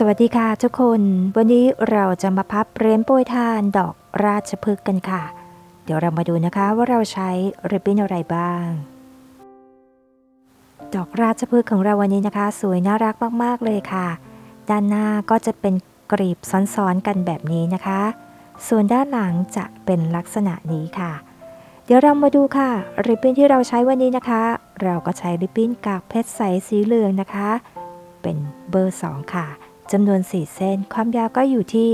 สวัสดีค่ะทุกคน วันนี้เราจะมาพับเหรียญโปรยทานดอกราชพฤกษ์กันค่ะ เดี๋ยวเรามาดูนะคะว่าเราใช้ริบบิ้นอะไรบ้าง ดอกราชพฤกษ์ของเราวันนี้นะคะ สวยน่ารักมากๆเลยค่ะ ด้านหน้าก็จะเป็นกรีบซ้อนๆกันแบบนี้นะคะ ส่วนด้านหลังจะเป็นลักษณะนี้ค่ะ เดี๋ยวเรามาดูค่ะริบบิ้นที่เราใช้วันนี้นะคะ เราก็ใช้ริบบิ้นกากเพชรใสสีเหลืองนะคะ เป็นเบอร์ 2 ค่ะ จำนวน 4 เส้น ความยาวก็อยู่ที่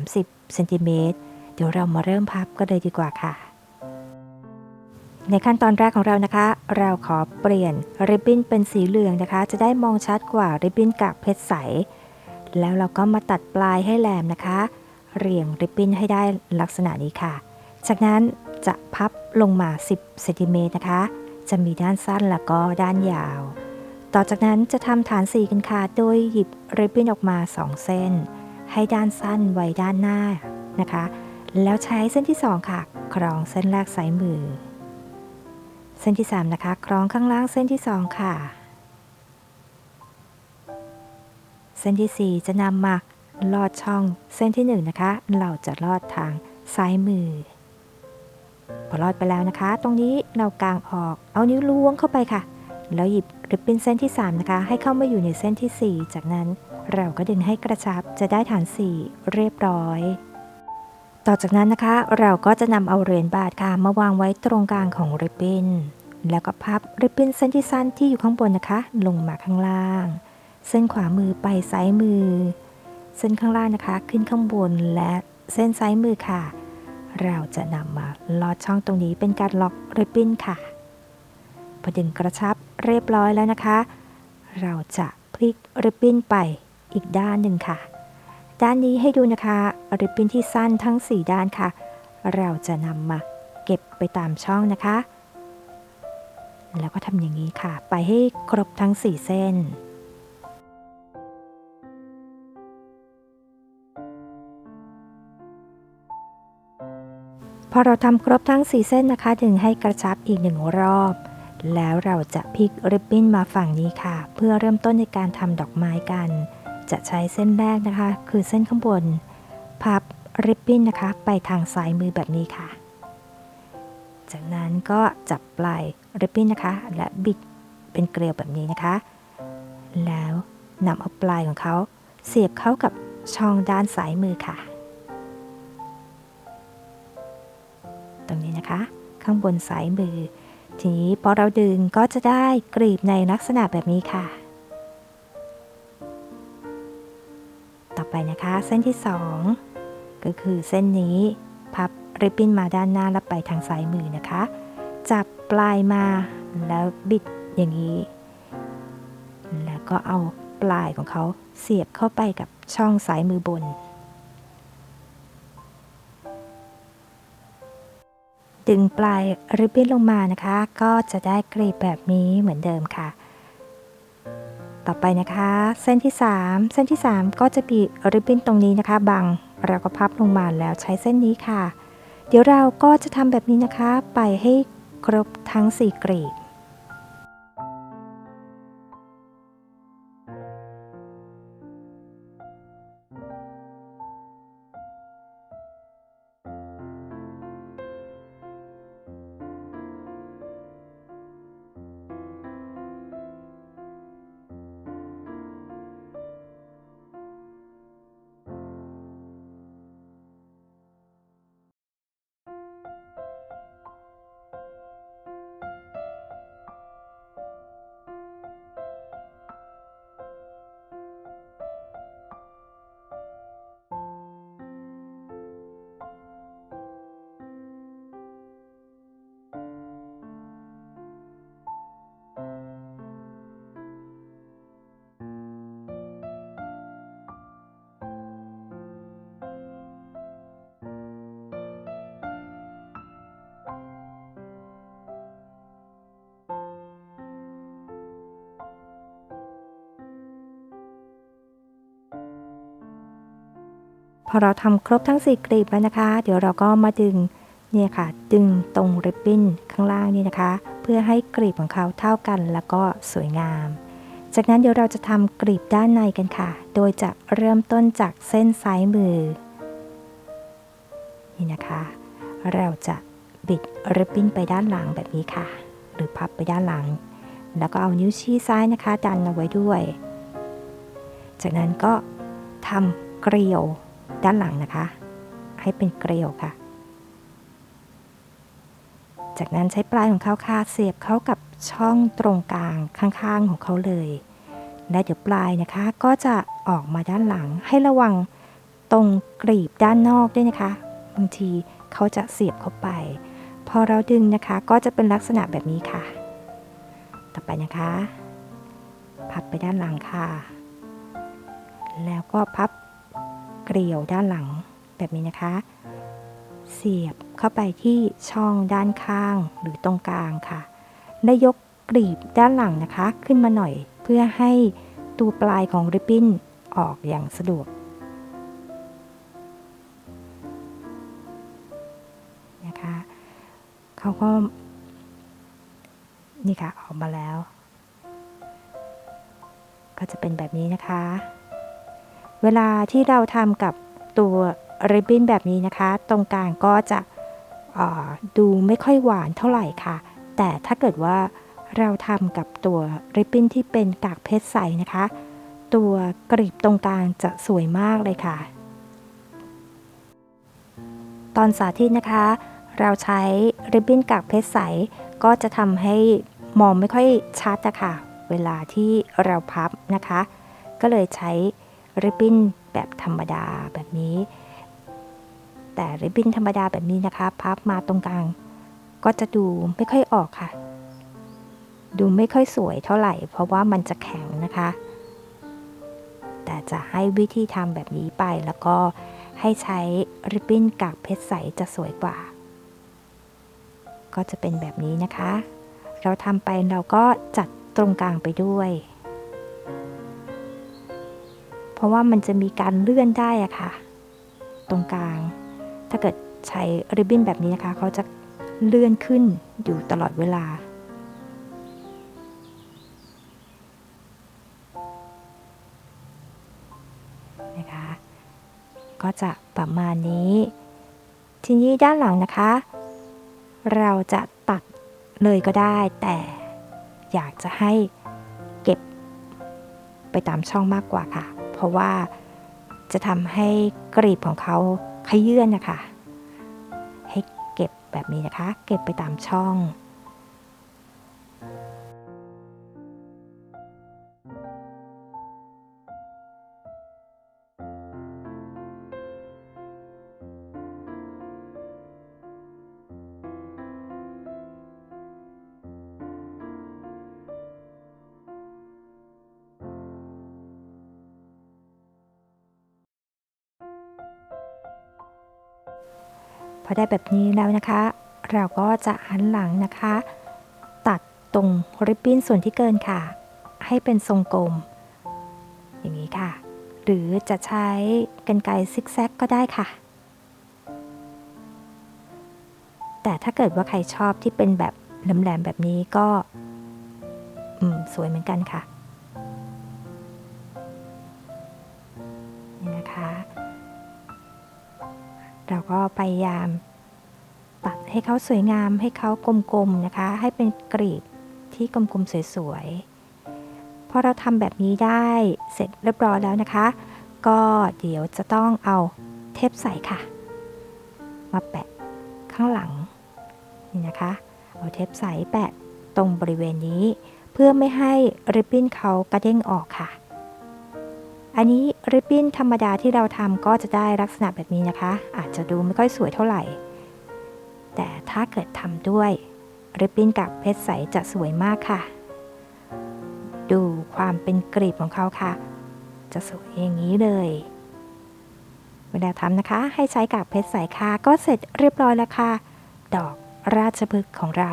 30เซนติเมตร เดี๋ยวเรามาเริ่มพับกันเลยดีกว่าค่ะ ในขั้นตอนแรกของเรานะคะ เราขอเปลี่ยนริบบิ้นเป็นสีเหลืองนะคะ จะได้มองชัดกว่าริบบิ้นกากเพชรใส แล้วเราก็มาตัดปลายให้แหลมนะคะ เรียงริบบิ้นให้ได้ลักษณะนี้ค่ะ จากนั้นจะพับลงมา 10เซนติเมตรนะคะ จะมีด้านสั้นแล้วก็ด้านยาว ต่อจากนั้นจะทำฐานสีกันค่ะ โดยหยิบริบบิ้นออกมา 2 เส้น ให้ด้านสั้นไว้ด้านหน้านะคะ แล้วใช้เส้นที่ 2 ค่ะคล้องเส้นแรกสายมือ เส้นที่ 3 นะคะคล้องข้างล่างเส้นที่ 2 ค่ะ เส้นที่ 4 จะนำมาลอดช่องเส้นที่ 1 นะคะ เราจะลอดทางซ้ายมือ พอลอดไปแล้วนะคะ ตรงนี้เรากางออก เอานิ้วล้วงเข้าไปค่ะ แล้วหยิบริบบิ้นเส้นที่ 3 นะคะ ให้เข้ามาอยู่ในเส้นที่ 4 จากนั้นเราก็ดึงให้กระชับจะได้ฐาน 4 เรียบร้อย ต่อจากนั้นนะคะ เราก็จะนำเอาเหรียญบาทค่ะมาวางไว้ตรงกลางของริบบิ้นแล้วก็พับริบบิ้นเส้นที่สั้นที่อยู่ข้างบนนะคะ ลงมาข้างล่าง เส้นขวามือไปซ้ายมือ เส้นข้างล่างนะคะ ขึ้นข้างบนและเส้นซ้ายมือค่ะ เราจะนำมาลอดช่องตรงนี้เป็นการล็อกริบบิ้นค่ะพอดึงกระชับ เรียบร้อยแล้วนะคะ เราจะพลิกริบบิ้นไปอีกด้านหนึ่งค่ะ ด้านนี้ให้ดูนะคะริบบิ้นที่สั้นทั้ง 4 ด้านค่ะ เราจะนำมาเก็บไปตามช่องนะคะ แล้วก็ทำอย่างนี้ค่ะ ไปให้ครบทั้ง 4 เส้นพอเราทำครบทั้ง 4 เส้นนะคะ ดึงให้กระชับอีกหนึ่งรอบ แล้วเราจะพลิกริบบิ้นมาฝั่งนี้ค่ะ เพื่อเริ่มต้นในการทำดอกไม้กัน จะใช้เส้นแรกนะคะ คือเส้นข้างบน พับริบบิ้นนะคะ ไปทางซ้ายมือแบบนี้ค่ะ จากนั้นก็จับปลายริบบิ้นนะคะ และบิดเป็นเกลียวแบบนี้นะคะ แล้วนำเอาปลายของเขา เสียบเข้ากับช่องด้านซ้ายมือค่ะ ตรงนี้นะคะ ข้างบนซ้ายมือ ทีนี้พอเราดึงก็จะได้กรีบในลักษณะแบบนี้ค่ะ ต่อไปนะคะเส้นที่ 2 ก็คือเส้นนี้พับริบบิ้นมาด้านหน้าแล้วไปทางซ้ายมือนะคะ จับปลายมาแล้วบิดอย่างนี้ แล้วก็เอาปลายของเขาเสียบเข้าไปกับช่องซ้ายมือบน ดึงปลายริบบิ้นลงมานะคะ ก็จะได้กรีบแบบนี้เหมือนเดิมค่ะ ต่อไปนะคะ เส้นที่ 3 เส้นที่ 3 ก็จะมีริบบิ้นตรงนี้นะคะบังเราก็พับลงมาแล้วใช้เส้นนี้ค่ะ เดี๋ยวเราก็จะทำแบบนี้นะคะ ไปให้ครบทั้ง 4 กรีบ พอเราทำครบทั้ง 4กลีบแล้วนะคะ เดี๋ยวเราก็มาดึงเนี่ยค่ะ ดึงตรงริบบิ้นข้างล่างนี่นะคะ เพื่อให้กลีบของเขาเท่ากันแล้วก็สวยงาม จากนั้นเดี๋ยวเราจะทำกรีบด้านในกันค่ะ โดยจะเริ่มต้นจากเส้นซ้ายมือ นี่นะคะ เราจะบิดริบบิ้นไปด้านหลังแบบนี้ค่ะ หรือพับไปด้านหลัง แล้วก็เอานิ้วชี้ซ้ายนะคะ ดันเอาไว้ด้วย จากนั้นก็ทำเกลียว ด้านหลังนะคะ ให้เป็นเกลียวค่ะ จากนั้นใช้ปลายของเขาค่ะเสียบเข้ากับช่องตรงกลางข้างๆของเขาเลย และเดี๋ยวปลายนะคะก็จะออกมาด้านหลังให้ระวังตรงกรีบด้านนอกด้วยนะคะบางทีเขาจะเสียบเข้าไป พอเราดึงนะคะก็จะเป็นลักษณะแบบนี้ค่ะ ต่อไปนะคะ พับไปด้านหลังค่ะ แล้วก็พับ เกลียวด้านหลังแบบนี้นะคะ เสียบเข้าไปที่ช่องด้านข้างหรือตรงกลางค่ะและยกกลีบด้านหลังนะคะ ขึ้นมาหน่อยเพื่อให้ตัวปลายของริบบิ้นออกอย่างสะดวกนะคะเขาก็นี่ค่ะออกมาแล้ว ก็จะเป็นแบบนี้นะคะ เวลาที่เราทำกับตัวริบบิ้นแบบนี้นะคะ ตรงกลางก็จะดูไม่ค่อยหวานเท่าไหร่ค่ะ แต่ถ้าเกิดว่าเราทำกับตัวริบบิ้นที่เป็นกากเพชรใสนะคะ ตัวกรีบตรงกลางจะสวยมากเลยค่ะ ตอนสาธิตนะคะ เราใช้ริบบิ้นกากเพชรใสก็จะทำให้มองไม่ค่อยชัดนะคะเวลาที่เราพับนะคะ ก็เลยใช้ ริบบิ้นแบบธรรมดาแบบนี้ แต่ริบบิ้นธรรมดาแบบนี้นะคะ พับมาตรงกลาง ก็จะดูไม่ค่อยออกค่ะ ดูไม่ค่อยสวยเท่าไหร่ เพราะว่ามันจะแข็งนะคะ แต่จะให้วิธีทำแบบนี้ไปแล้วก็ให้ใช้ริบบิ้นกากเพชรใสจะสวยกว่า ก็จะเป็นแบบนี้นะคะ เราทำไปเราก็จัดตรงกลางไปด้วย เพราะว่ามันจะมีการเลื่อนได้อะค่ะ ตรงกลาง ถ้าเกิดใช้ริบบิ้นแบบนี้นะคะเขาจะเลื่อนขึ้นอยู่ตลอดเวลา นะคะ ก็จะประมาณนี้ ทีนี้ด้านหลังนะคะ เราจะตัดเลยก็ได้ แต่อยากจะให้เก็บไปตามช่องมากกว่าค่ะ เพราะว่าจะทำให้กรีบของเขาขยื่นนะคะ ให้เก็บแบบนี้นะคะ เก็บไปตามช่อง พอได้แบบนี้แล้วนะคะ เราก็จะหันหลังนะคะ ตัดตรงริบบิ้นส่วนที่เกินค่ะ ให้เป็นทรงกลม อย่างนี้ค่ะ หรือจะใช้กันไกรซิกแซกก็ได้ค่ะ แต่ถ้าเกิดว่าใครชอบที่เป็นแบบแหลมๆแบบนี้ก็อืมสวยเหมือนกันค่ะนี่นะคะ เราก็พยายามตัดให้เขาสวยงามให้เขากลมๆนะคะ ให้เป็นกรีบที่กลมๆสวยๆ พอเราทำแบบนี้ได้เสร็จเรียบร้อยแล้วนะคะ ก็เดี๋ยวจะต้องเอาเทปใสค่ะ มาแปะข้างหลังนี่นะคะ เอาเทปใสแปะตรงบริเวณนี้ เพื่อไม่ให้ริบบิ้นเขากระเด้งออกค่ะ อันนี้ริบบิ้นธรรมดาที่เราทำก็จะได้ลักษณะแบบนี้นะคะ อาจจะดูไม่ค่อยสวยเท่าไหร่ แต่ถ้าเกิดทำด้วยริบบิ้นกับเพชรใสจะสวยมากค่ะ ดูความเป็นกรีบของเขาค่ะ จะสวยอย่างนี้เลย เวลาทำนะคะให้ใช้กับเพชรใสค่ะก็เสร็จเรียบร้อยแล้วค่ะ ดอกราชพฤกษ์ของเรา